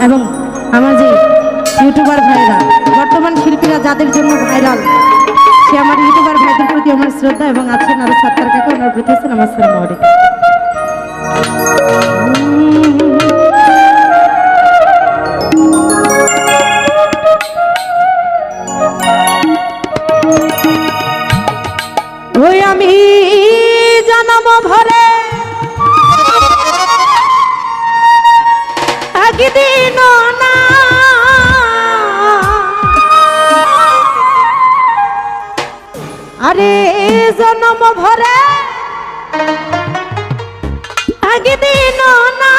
এবং আমার যে ইউটিউবার ভাইরা, বর্তমান শিল্পীরা যাদের জন্য ভাইরাল সে আমার ইউটিউবার ভাইদের প্রতি আমার শ্রদ্ধা এবং আছেন আরও সত্তর কাকা ওনার প্রতি আছেন আমার সালাম আলাইকুম জনম ভরে। একদিন না,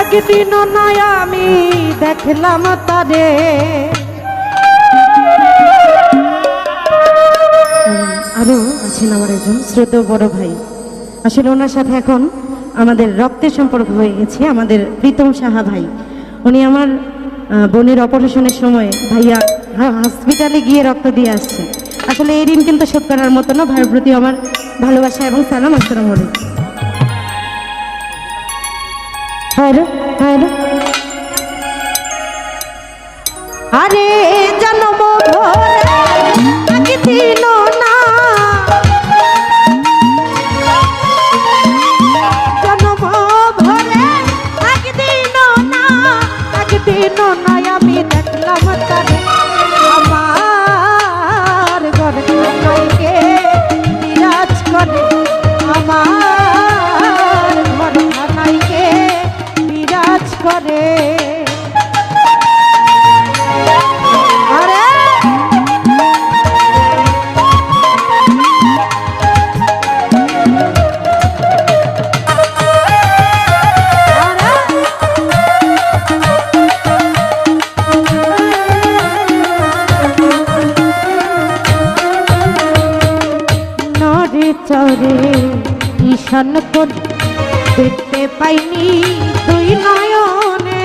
একদিন নয় আমি দেখলাম তারে। আরও আছেন আমার একজন শ্রদ্ধেয় বড় ভাই। আসলে ওনার সাথে এখন আমাদের রক্তের সম্পর্ক হয়ে গেছে, আমাদের প্রীতম সাহা ভাই। উনি আমার বোনের অপারেশনের সময় ভাইয়া হসপিটালে গিয়ে রক্ত দিয়ে আসছে। আসলে এই ঋণ কিন্তু শোধ করার মতো না, ভাইয়ের প্রতি আমার ভালোবাসা এবং সালাম আসসালাম আলাইকুম। পাইনি দুই নয়নে।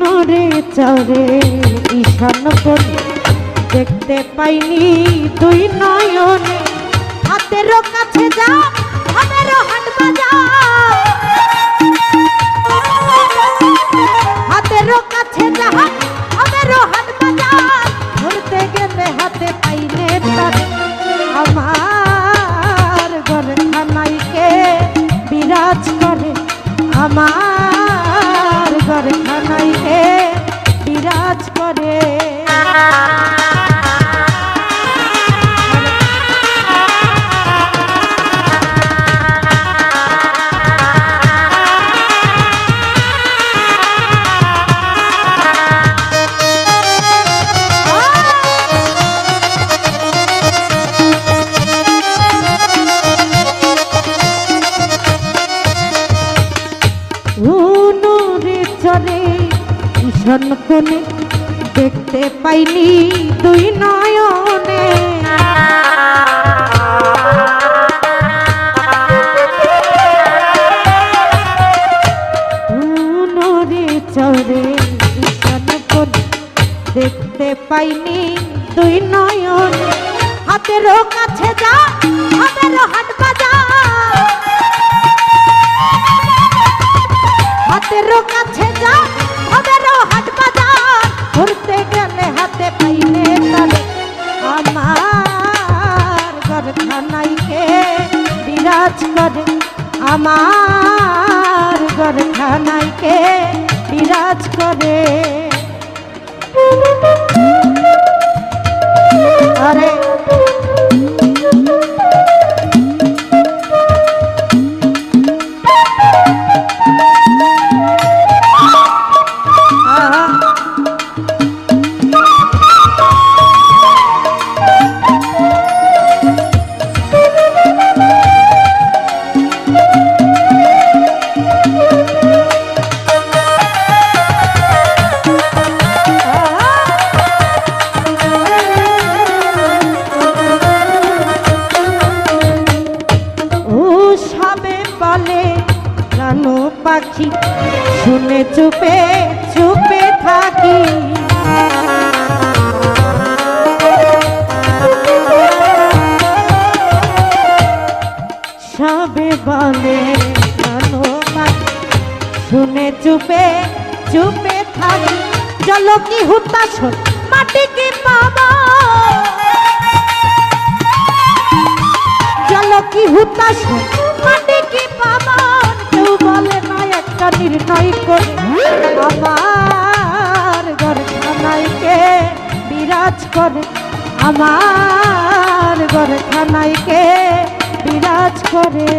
নরে চরে ঈশান কোন দেখতে পাইনি দুই নয়নে। হাতের কাছে যা, হাতের হাট বাজা। হাতের কাছে যাহা কোণে দেখতে পাইনি দুই নয়নে। দেখতে পাইনি দুই নয়নে। হাতেরও কাছে যা হাতেরও হাতের কাছে বিরাজ করে আমার গরখানাইকে বিরাজ করে? আরে চুপে চুপে থাকি। চলো কি হুতাশ মাটি কি পাবা? চলো কি হুতাশ মাটি কি পাবা? কেউ বলে না একটা নির্ণয় করে। আমার ঘর খানাইকে বিরাজ করে। আমার ঘর খানাইকে বিরাজ করে।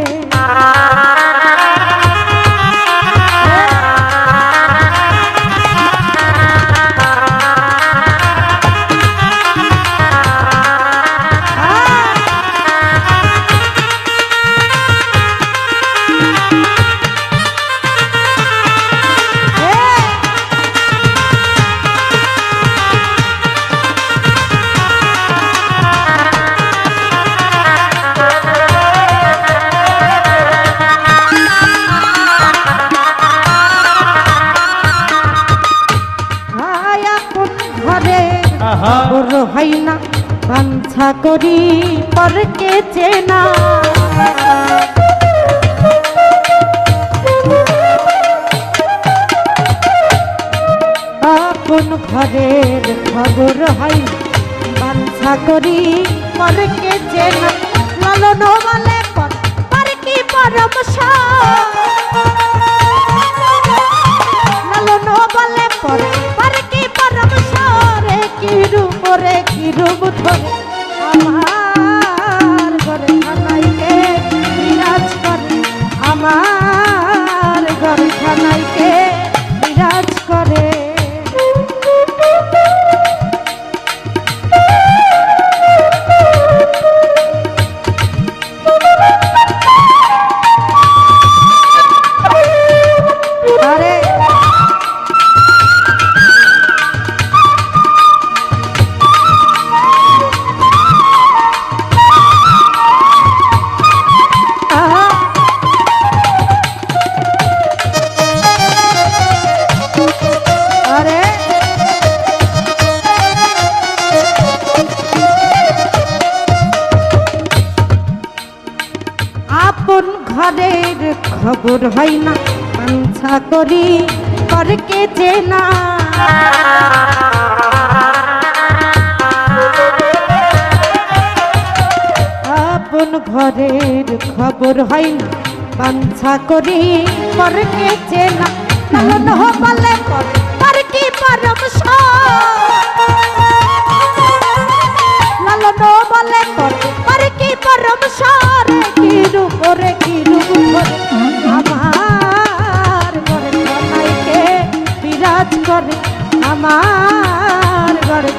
হয় না, বাঞ্ছা করি, পরকে চেনা। আপন ঘরের খবর হয়, বাঞ্ছা করি, পরকে চেনা। লালন বলে পর কি পরম লালন রূপ খবর হয় না পাঞ্ছা করি করকে চেনা আপন ঘরের খবর হয় না পাঞ্ছা করি করকে চেনা লালন বলে পর কি পরম লালন বলে করে পর কি পরম সারে, কি রূপ রে, কি রূপ ধরে আমার ঘরে বিরাজ করে, আমার ঘরে